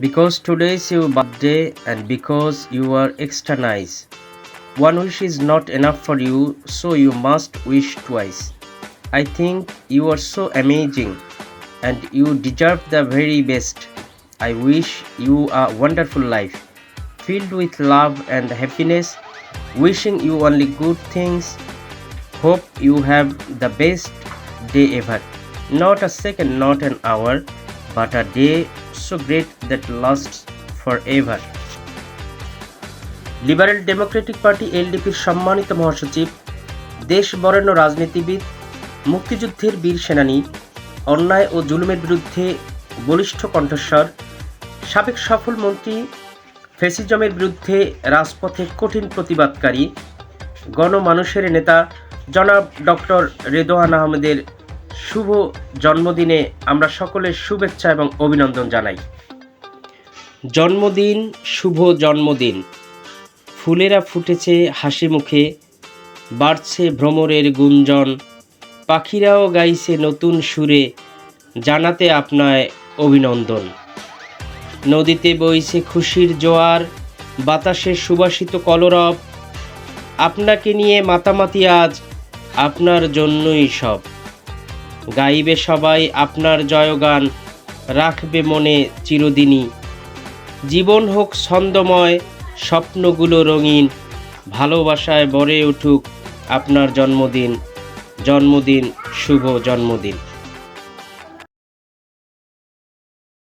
Because today is your birthday and because you are extra nice. One wish is not enough for you, so you must wish twice. I think you are so amazing and you deserve the very best. I wish you a wonderful life, filled with love and happiness. Wishing you only good things. Hope you have the best day ever. Not a second, not an hour, but a day so great that lasts forever. Liberal democratic party এলডিপির সম্মানিত মহাসচিব, দেশ বরেণ্য রাজনীতিবিদ, মুক্তিযুদ্ধের বীর সেনানী, অন্যায় ও জুলুমের বিরুদ্ধে বলিষ্ঠ কণ্ঠস্বর, সাবেক সফল মন্ত্রী ফেসিজমের বিরুদ্ধে রাজপথে কঠিন প্রতিবাদকারী, গণমানুষের নেতা জনাব ডক্টর রেদোয়ান আহমেদের শুভ জন্মদিনে আমরা সকলের শুভেচ্ছা এবং অভিনন্দন জানাই। জন্মদিন, শুভ জন্মদিন। ফুলেরা ফুটেছে হাসি মুখে, বাড়ছে ভ্রমরের গুঞ্জন, পাখিরাও গাইছে নতুন সুরে, জানাতে আপনায় অভিনন্দন। নদীতে বইছে খুশির জোয়ার, বাতাসে সুবাসিত কলরব, আপনাকে নিয়ে মাতামাতি আজ, আপনার জন্যই সব। গাইবে সবাই আপনার জয়গান, রাখবে মনে চিরদিনই। জীবন হোক ছন্দময়, স্বপ্নগুলো রঙিন, ভালোবাসায় বড়ে উঠুক আপনার জন্মদিন। জন্মদিন, শুভ জন্মদিন।